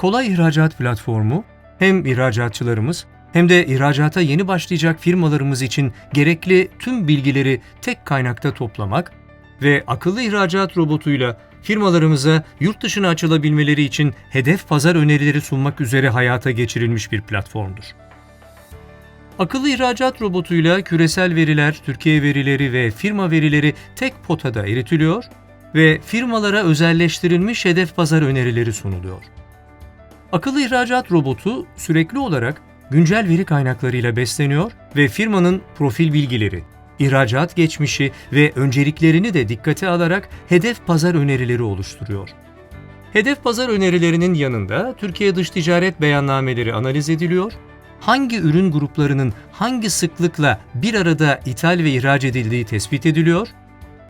Kolay İhracat platformu hem ihracatçılarımız hem de ihracata yeni başlayacak firmalarımız için gerekli tüm bilgileri tek kaynakta toplamak ve akıllı ihracat robotuyla firmalarımıza yurt dışına açılabilmeleri için hedef pazar önerileri sunmak üzere hayata geçirilmiş bir platformdur. Akıllı ihracat robotuyla küresel veriler, Türkiye verileri ve firma verileri tek potada eritiliyor ve firmalara özelleştirilmiş hedef pazar önerileri sunuluyor. Akıllı ihracat robotu sürekli olarak güncel veri kaynaklarıyla besleniyor ve firmanın profil bilgileri, ihracat geçmişi ve önceliklerini de dikkate alarak hedef pazar önerileri oluşturuyor. Hedef pazar önerilerinin yanında Türkiye dış ticaret beyannameleri analiz ediliyor, hangi ürün gruplarının hangi sıklıkla bir arada ithal ve ihraç edildiği tespit ediliyor,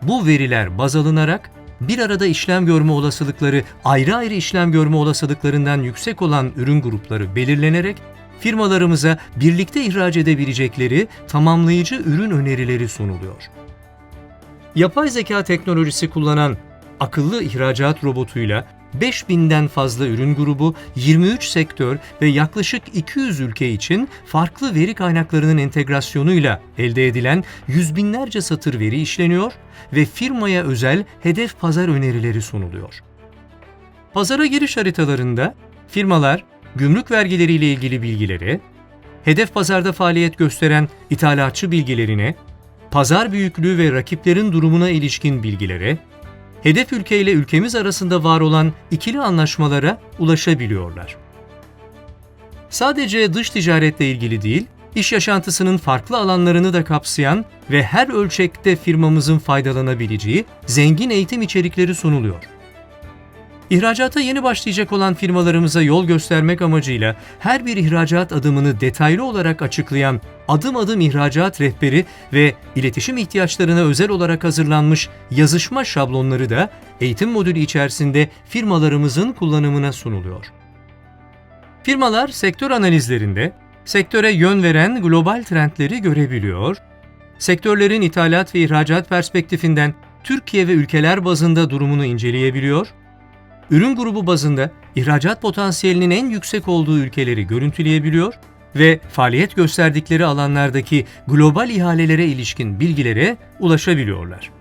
bu veriler baz alınarak bir arada işlem görme olasılıkları ayrı ayrı işlem görme olasılıklarından yüksek olan ürün grupları belirlenerek firmalarımıza birlikte ihraç edebilecekleri tamamlayıcı ürün önerileri sunuluyor. Yapay zeka teknolojisi kullanan akıllı ihracat robotuyla 5000'den fazla ürün grubu, 23 sektör ve yaklaşık 200 ülke için farklı veri kaynaklarının entegrasyonuyla elde edilen yüz binlerce satır veri işleniyor ve firmaya özel hedef pazar önerileri sunuluyor. Pazara giriş haritalarında firmalar gümrük vergileriyle ilgili bilgileri, hedef pazarda faaliyet gösteren ithalatçı bilgilerine, pazar büyüklüğü ve rakiplerin durumuna ilişkin bilgilere, hedef ülke ile ülkemiz arasında var olan ikili anlaşmalara ulaşabiliyorlar. Sadece dış ticaretle ilgili değil, iş yaşantısının farklı alanlarını da kapsayan ve her ölçekte firmamızın faydalanabileceği zengin eğitim içerikleri sunuluyor. İhracata yeni başlayacak olan firmalarımıza yol göstermek amacıyla her bir ihracat adımını detaylı olarak açıklayan adım adım ihracat rehberi ve iletişim ihtiyaçlarına özel olarak hazırlanmış yazışma şablonları da eğitim modülü içerisinde firmalarımızın kullanımına sunuluyor. Firmalar sektör analizlerinde sektöre yön veren global trendleri görebiliyor, sektörlerin ithalat ve ihracat perspektifinden Türkiye ve ülkeler bazında durumunu inceleyebiliyor, ürün grubu bazında ihracat potansiyelinin en yüksek olduğu ülkeleri görüntüleyebiliyor ve faaliyet gösterdikleri alanlardaki global ihalelere ilişkin bilgilere ulaşabiliyorlar.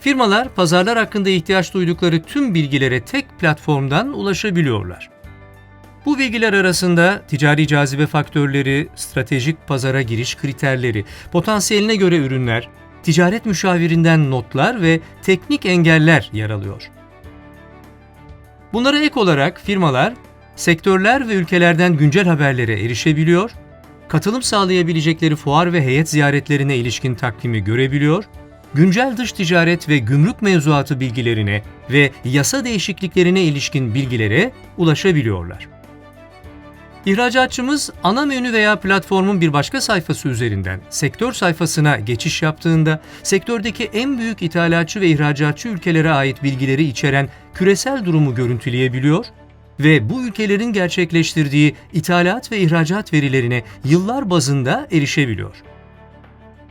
Firmalar pazarlar hakkında ihtiyaç duydukları tüm bilgilere tek platformdan ulaşabiliyorlar. Bu bilgiler arasında ticari cazibe faktörleri, stratejik pazara giriş kriterleri, potansiyeline göre ürünler, ticaret müşavirinden notlar ve teknik engeller yer alıyor. Bunlara ek olarak firmalar, sektörler ve ülkelerden güncel haberlere erişebiliyor, katılım sağlayabilecekleri fuar ve heyet ziyaretlerine ilişkin takvimi görebiliyor, güncel dış ticaret ve gümrük mevzuatı bilgilerine ve yasa değişikliklerine ilişkin bilgilere ulaşabiliyorlar. İhracatçımız ana menü veya platformun bir başka sayfası üzerinden sektör sayfasına geçiş yaptığında sektördeki en büyük ithalatçı ve ihracatçı ülkelere ait bilgileri içeren küresel durumu görüntüleyebiliyor ve bu ülkelerin gerçekleştirdiği ithalat ve ihracat verilerine yıllar bazında erişebiliyor.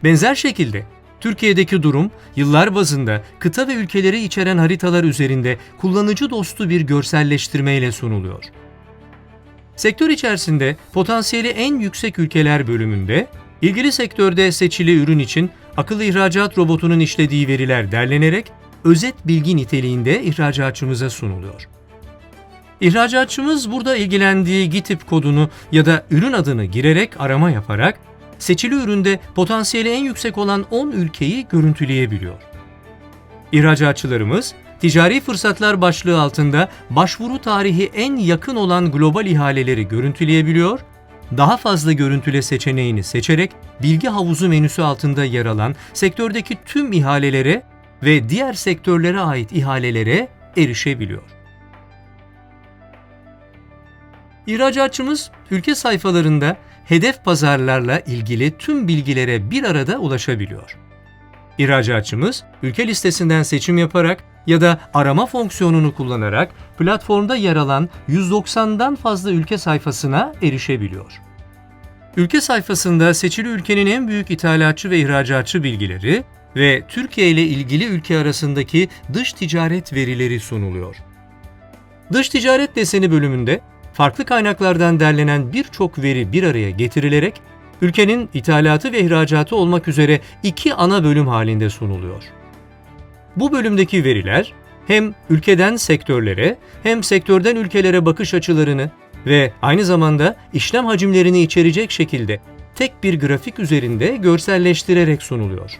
Benzer şekilde Türkiye'deki durum yıllar bazında kıta ve ülkeleri içeren haritalar üzerinde kullanıcı dostu bir görselleştirmeyle sunuluyor. Sektör içerisinde potansiyeli en yüksek ülkeler bölümünde, ilgili sektörde seçili ürün için akıllı ihracat robotunun işlediği veriler derlenerek özet bilgi niteliğinde ihracatçımıza sunuluyor. İhracatçımız burada ilgilendiği GİTİP kodunu ya da ürün adını girerek arama yaparak seçili üründe potansiyeli en yüksek olan 10 ülkeyi görüntüleyebiliyor. İhracatçılarımız ticari fırsatlar başlığı altında başvuru tarihi en yakın olan global ihaleleri görüntüleyebiliyor, daha fazla görüntüle seçeneğini seçerek bilgi havuzu menüsü altında yer alan sektördeki tüm ihalelere ve diğer sektörlere ait ihalelere erişebiliyor. İhracatçımız ülke sayfalarında hedef pazarlarla ilgili tüm bilgilere bir arada ulaşabiliyor. İhracatçımız ülke listesinden seçim yaparak ya da arama fonksiyonunu kullanarak platformda yer alan 190'dan fazla ülke sayfasına erişebiliyor. Ülke sayfasında seçili ülkenin en büyük ithalatçı ve ihracatçı bilgileri ve Türkiye ile ilgili ülke arasındaki dış ticaret verileri sunuluyor. Dış ticaret deseni bölümünde farklı kaynaklardan derlenen birçok veri bir araya getirilerek ülkenin ithalatı ve ihracatı olmak üzere iki ana bölüm halinde sunuluyor. Bu bölümdeki veriler hem ülkeden sektörlere hem sektörden ülkelere bakış açılarını ve aynı zamanda işlem hacimlerini içerecek şekilde tek bir grafik üzerinde görselleştirerek sunuluyor.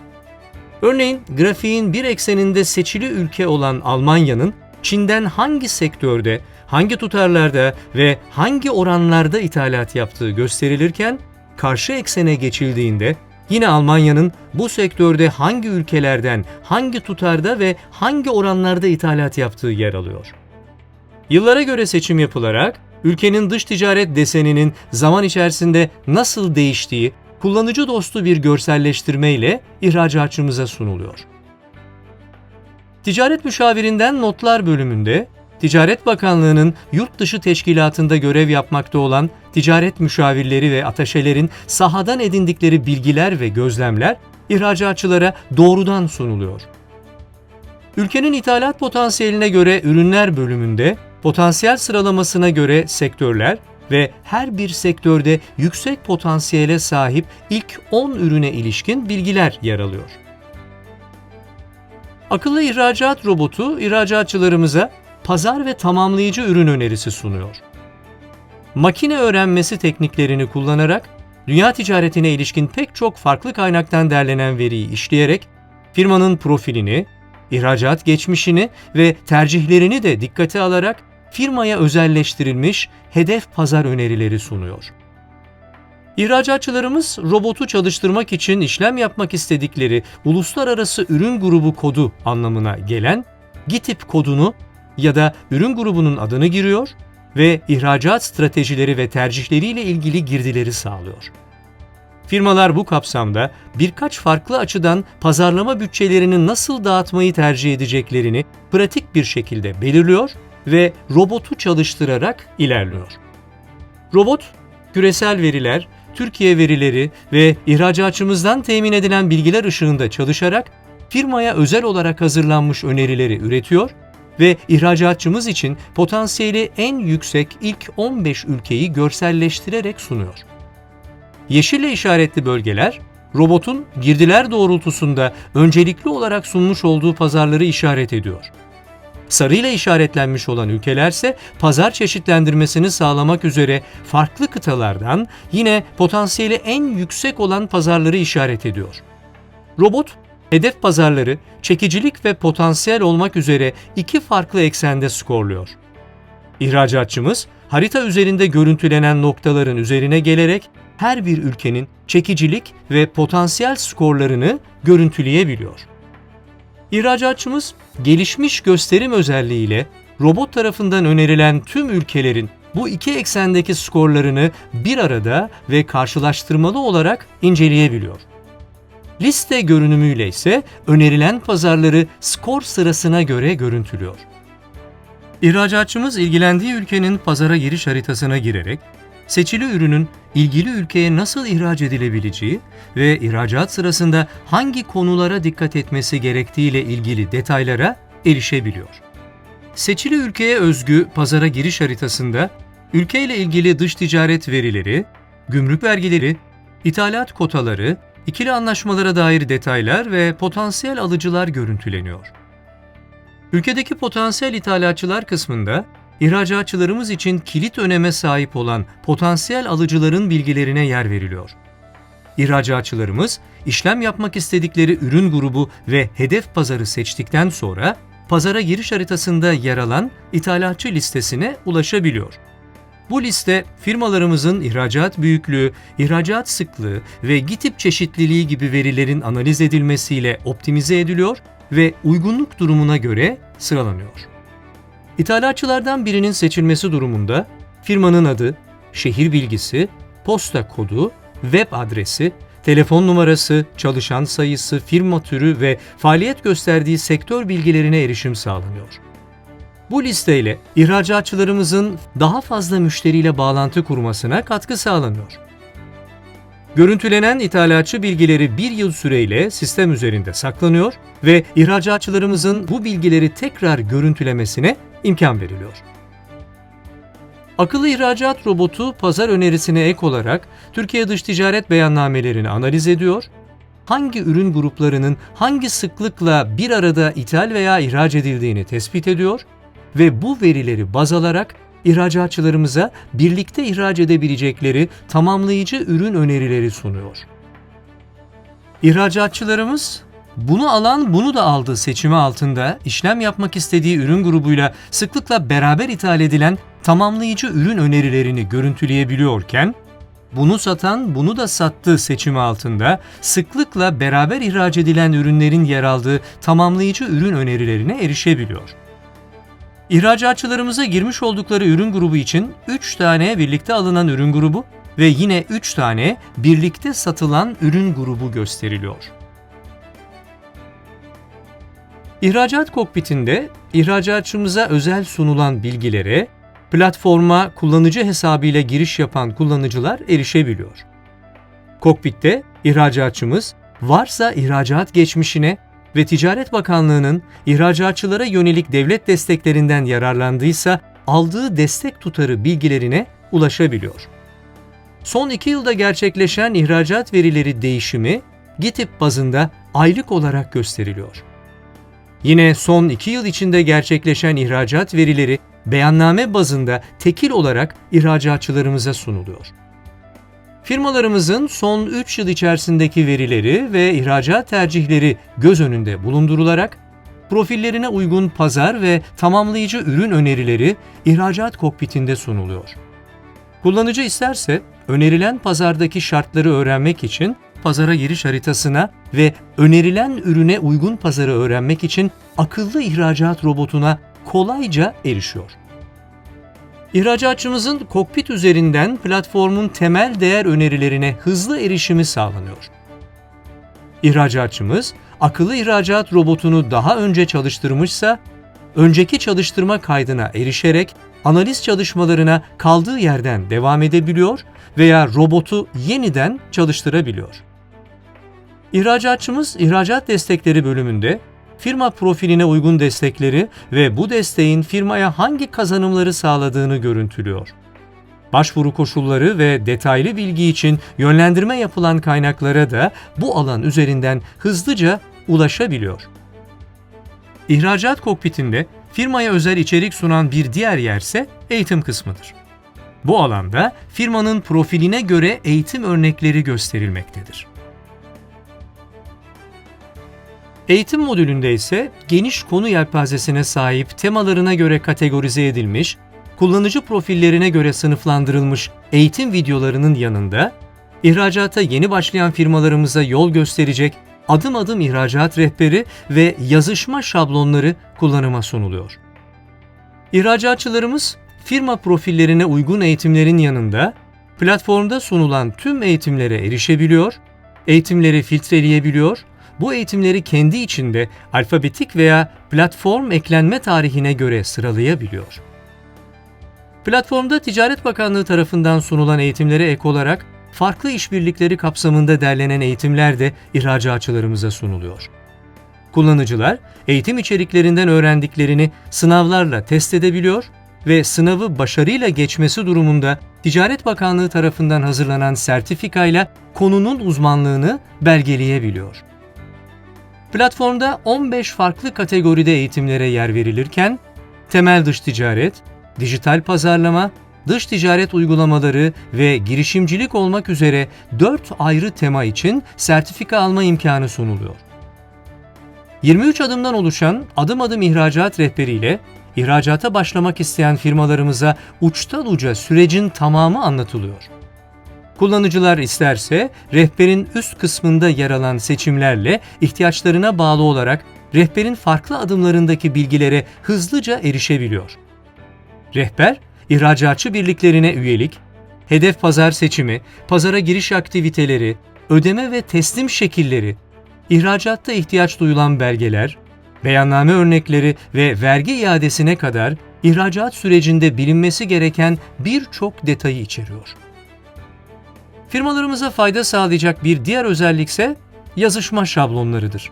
Örneğin grafiğin bir ekseninde seçili ülke olan Almanya'nın Çin'den hangi sektörde, hangi tutarlarda ve hangi oranlarda ithalat yaptığı gösterilirken karşı eksene geçildiğinde yine Almanya'nın bu sektörde hangi ülkelerden, hangi tutarda ve hangi oranlarda ithalat yaptığı yer alıyor. Yıllara göre seçim yapılarak ülkenin dış ticaret deseninin zaman içerisinde nasıl değiştiği kullanıcı dostu bir görselleştirme ile ihracatçımıza sunuluyor. Ticaret müşavirinden notlar bölümünde Ticaret Bakanlığı'nın yurt dışı teşkilatında görev yapmakta olan ticaret müşavirleri ve ataşelerin sahadan edindikleri bilgiler ve gözlemler ihracatçılara doğrudan sunuluyor. Ülkenin ithalat potansiyeline göre ürünler bölümünde potansiyel sıralamasına göre sektörler ve her bir sektörde yüksek potansiyele sahip ilk 10 ürüne ilişkin bilgiler yer alıyor. Akıllı ihracat robotu ihracatçılarımıza pazar ve tamamlayıcı ürün önerisi sunuyor. Makine öğrenmesi tekniklerini kullanarak dünya ticaretine ilişkin pek çok farklı kaynaktan derlenen veriyi işleyerek firmanın profilini, ihracat geçmişini ve tercihlerini de dikkate alarak firmaya özelleştirilmiş hedef pazar önerileri sunuyor. İhracatçılarımız robotu çalıştırmak için işlem yapmak istedikleri uluslararası ürün grubu kodu anlamına gelen GİTİP kodunu ya da ürün grubunun adını giriyor ve ihracat stratejileri ve tercihleriyle ilgili girdileri sağlıyor. Firmalar bu kapsamda birkaç farklı açıdan pazarlama bütçelerini nasıl dağıtmayı tercih edeceklerini pratik bir şekilde belirliyor ve robotu çalıştırarak ilerliyor. Robot, küresel veriler, Türkiye verileri ve ihracatçımızdan temin edilen bilgiler ışığında çalışarak firmaya özel olarak hazırlanmış önerileri üretiyor ve ihracatçımız için potansiyeli en yüksek ilk 15 ülkeyi görselleştirerek sunuyor. Yeşille işaretli bölgeler, robotun girdiler doğrultusunda öncelikli olarak sunmuş olduğu pazarları işaret ediyor. Sarıyla işaretlenmiş olan ülkelerse pazar çeşitlendirmesini sağlamak üzere farklı kıtalardan yine potansiyeli en yüksek olan pazarları işaret ediyor. Robot hedef pazarları çekicilik ve potansiyel olmak üzere iki farklı eksende skorluyor. İhracatçımız harita üzerinde görüntülenen noktaların üzerine gelerek her bir ülkenin çekicilik ve potansiyel skorlarını görüntüleyebiliyor. İhracatçımız gelişmiş gösterim özelliğiyle robot tarafından önerilen tüm ülkelerin bu iki eksendeki skorlarını bir arada ve karşılaştırmalı olarak inceleyebiliyor. Liste görünümüyle ise önerilen pazarları skor sırasına göre görüntülüyor. İhracatçımız ilgilendiği ülkenin pazara giriş haritasına girerek seçili ürünün ilgili ülkeye nasıl ihraç edilebileceği ve ihracat sırasında hangi konulara dikkat etmesi gerektiğiyle ilgili detaylara erişebiliyor. Seçili ülkeye özgü pazara giriş haritasında ülkeyle ilgili dış ticaret verileri, gümrük vergileri, ithalat kotaları, ikili anlaşmalara dair detaylar ve potansiyel alıcılar görüntüleniyor. Ülkedeki potansiyel ithalatçılar kısmında ihracatçılarımız için kilit öneme sahip olan potansiyel alıcıların bilgilerine yer veriliyor. İhracatçılarımız işlem yapmak istedikleri ürün grubu ve hedef pazarı seçtikten sonra pazara giriş haritasında yer alan ithalatçı listesine ulaşabiliyor. Bu liste firmalarımızın ihracat büyüklüğü, ihracat sıklığı ve gitip çeşitliliği gibi verilerin analiz edilmesiyle optimize ediliyor ve uygunluk durumuna göre sıralanıyor. İthalatçılardan birinin seçilmesi durumunda firmanın adı, şehir bilgisi, posta kodu, web adresi, telefon numarası, çalışan sayısı, firma türü ve faaliyet gösterdiği sektör bilgilerine erişim sağlanıyor. Bu listeyle ihracatçılarımızın daha fazla müşteriyle bağlantı kurmasına katkı sağlanıyor. Görüntülenen ithalatçı bilgileri bir yıl süreyle sistem üzerinde saklanıyor ve ihracatçılarımızın bu bilgileri tekrar görüntülemesine imkan veriliyor. Akıllı ihracat robotu pazar önerisine ek olarak Türkiye dış ticaret beyannamelerini analiz ediyor, hangi ürün gruplarının hangi sıklıkla bir arada ithal veya ihraç edildiğini tespit ediyor ve bu verileri baz alarak ihracatçılarımıza birlikte ihraç edebilecekleri tamamlayıcı ürün önerileri sunuyor. İhracatçılarımız bunu alan bunu da aldı seçimi altında işlem yapmak istediği ürün grubuyla sıklıkla beraber ithal edilen tamamlayıcı ürün önerilerini görüntüleyebiliyorken, bunu satan bunu da sattı seçimi altında sıklıkla beraber ihraç edilen ürünlerin yer aldığı tamamlayıcı ürün önerilerine erişebiliyor. İhracatçılarımıza girmiş oldukları ürün grubu için 3 tane birlikte alınan ürün grubu ve yine 3 tane birlikte satılan ürün grubu gösteriliyor. İhracat kokpitinde ihracatçımıza özel sunulan bilgilere platforma kullanıcı hesabıyla giriş yapan kullanıcılar erişebiliyor. Kokpitte ihracatçımız varsa ihracat geçmişine ve Ticaret Bakanlığı'nın ihracatçılara yönelik devlet desteklerinden yararlandıysa aldığı destek tutarı bilgilerine ulaşabiliyor. Son iki yılda gerçekleşen ihracat verileri değişimi GİTİP bazında aylık olarak gösteriliyor. Yine son iki yıl içinde gerçekleşen ihracat verileri beyanname bazında tekil olarak ihracatçılarımıza sunuluyor. Firmalarımızın son 3 yıl içerisindeki verileri ve ihracat tercihleri göz önünde bulundurularak profillerine uygun pazar ve tamamlayıcı ürün önerileri ihracat kokpitinde sunuluyor. Kullanıcı isterse önerilen pazardaki şartları öğrenmek için pazara giriş haritasına ve önerilen ürüne uygun pazarı öğrenmek için akıllı ihracat robotuna kolayca erişiyor. İhracatçımızın kokpit üzerinden platformun temel değer önerilerine hızlı erişimi sağlanıyor. İhracatçımız akıllı ihracat robotunu daha önce çalıştırmışsa, önceki çalıştırma kaydına erişerek analiz çalışmalarına kaldığı yerden devam edebiliyor veya robotu yeniden çalıştırabiliyor. İhracatçımız ihracat destekleri bölümünde firma profiline uygun destekleri ve bu desteğin firmaya hangi kazanımları sağladığını görüntülüyor. Başvuru koşulları ve detaylı bilgi için yönlendirme yapılan kaynaklara da bu alan üzerinden hızlıca ulaşabiliyor. İhracat kokpitinde firmaya özel içerik sunan bir diğer yerse eğitim kısmıdır. Bu alanda firmanın profiline göre eğitim örnekleri gösterilmektedir. Eğitim modülünde ise geniş konu yelpazesine sahip temalarına göre kategorize edilmiş, kullanıcı profillerine göre sınıflandırılmış eğitim videolarının yanında, ihracata yeni başlayan firmalarımıza yol gösterecek adım adım ihracat rehberi ve yazışma şablonları kullanıma sunuluyor. İhracatçılarımız firma profillerine uygun eğitimlerin yanında platformda sunulan tüm eğitimlere erişebiliyor, eğitimleri filtreleyebiliyor bu eğitimleri kendi içinde alfabetik veya platform eklenme tarihine göre sıralayabiliyor. Platformda Ticaret Bakanlığı tarafından sunulan eğitimlere ek olarak farklı işbirlikleri kapsamında derlenen eğitimler de ihracatçılarımıza sunuluyor. Kullanıcılar eğitim içeriklerinden öğrendiklerini sınavlarla test edebiliyor ve sınavı başarıyla geçmesi durumunda Ticaret Bakanlığı tarafından hazırlanan sertifikayla konunun uzmanlığını belgeleyebiliyor. Platformda 15 farklı kategoride eğitimlere yer verilirken, temel dış ticaret, dijital pazarlama, dış ticaret uygulamaları ve girişimcilik olmak üzere 4 ayrı tema için sertifika alma imkanı sunuluyor. 23 adımdan oluşan adım adım ihracat rehberiyle ihracata başlamak isteyen firmalarımıza uçtan uca sürecin tamamı anlatılıyor. Kullanıcılar isterse rehberin üst kısmında yer alan seçimlerle ihtiyaçlarına bağlı olarak rehberin farklı adımlarındaki bilgilere hızlıca erişebiliyor. Rehber, ihracatçı birliklerine üyelik, hedef pazar seçimi, pazara giriş aktiviteleri, ödeme ve teslim şekilleri, ihracatta ihtiyaç duyulan belgeler, beyanname örnekleri ve vergi iadesine kadar ihracat sürecinde bilinmesi gereken birçok detayı içeriyor. Firmalarımıza fayda sağlayacak bir diğer özellik ise yazışma şablonlarıdır.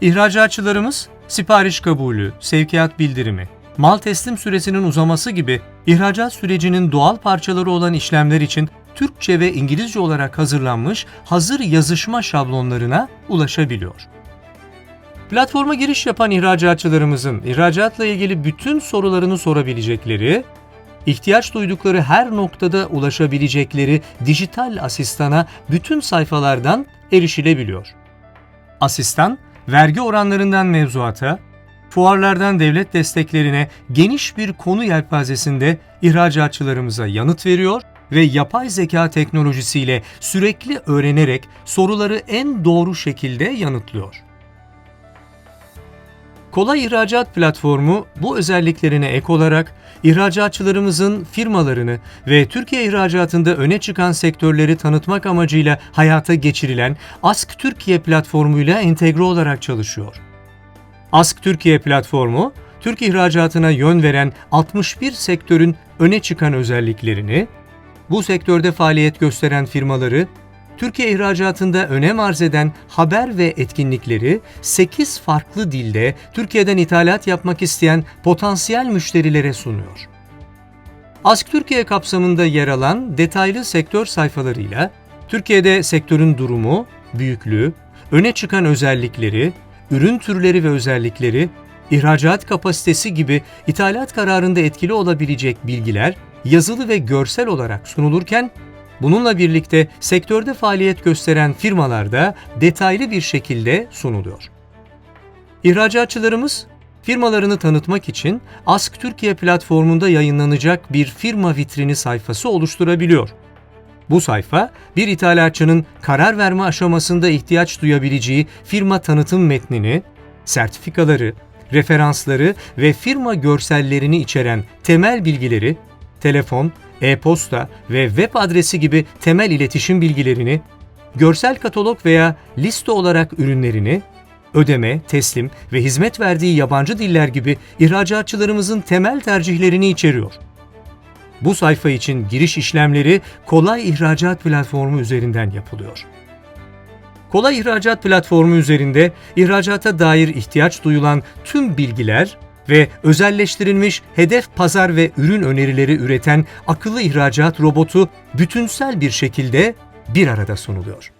İhracatçılarımız sipariş kabulü, sevkiyat bildirimi, mal teslim süresinin uzaması gibi ihracat sürecinin doğal parçaları olan işlemler için Türkçe ve İngilizce olarak hazırlanmış hazır yazışma şablonlarına ulaşabiliyor. Platforma giriş yapan ihracatçılarımızın ihracatla ilgili bütün sorularını sorabilecekleri, ihtiyaç duydukları her noktada ulaşabilecekleri dijital asistana bütün sayfalardan erişilebiliyor. Asistan, vergi oranlarından mevzuata, fuarlardan devlet desteklerine geniş bir konu yelpazesinde ihracatçılarımıza yanıt veriyor ve yapay zeka teknolojisiyle sürekli öğrenerek soruları en doğru şekilde yanıtlıyor. Kolay İhracat Platformu bu özelliklerine ek olarak ihracatçılarımızın firmalarını ve Türkiye ihracatında öne çıkan sektörleri tanıtmak amacıyla hayata geçirilen Ask Türkiye platformuyla entegre olarak çalışıyor. Ask Türkiye platformu, Türk ihracatına yön veren 61 sektörün öne çıkan özelliklerini, bu sektörde faaliyet gösteren firmaları Türkiye ihracatında önem arz eden haber ve etkinlikleri 8 farklı dilde Türkiye'den ithalat yapmak isteyen potansiyel müşterilere sunuyor. Ask Türkiye kapsamında yer alan detaylı sektör sayfalarıyla Türkiye'de sektörün durumu, büyüklüğü, öne çıkan özellikleri, ürün türleri ve özellikleri, ihracat kapasitesi gibi ithalat kararında etkili olabilecek bilgiler yazılı ve görsel olarak sunulurken Bununla birlikte sektörde faaliyet gösteren firmalarda detaylı bir şekilde sunuluyor. İhracatçılarımız firmalarını tanıtmak için Ask Türkiye platformunda yayınlanacak bir firma vitrini sayfası oluşturabiliyor. Bu sayfa, bir ithalatçının karar verme aşamasında ihtiyaç duyabileceği firma tanıtım metnini, sertifikaları, referansları ve firma görsellerini içeren temel bilgileri, telefon, e-posta ve web adresi gibi temel iletişim bilgilerini, görsel katalog veya liste olarak ürünlerini, ödeme, teslim ve hizmet verdiği yabancı diller gibi ihracatçılarımızın temel tercihlerini içeriyor. Bu sayfa için giriş işlemleri Kolay İhracat platformu üzerinden yapılıyor. Kolay İhracat platformu üzerinde ihracata dair ihtiyaç duyulan tüm bilgiler ve özelleştirilmiş hedef pazar ve ürün önerileri üreten akıllı ihracat robotu bütünsel bir şekilde bir arada sunuluyor.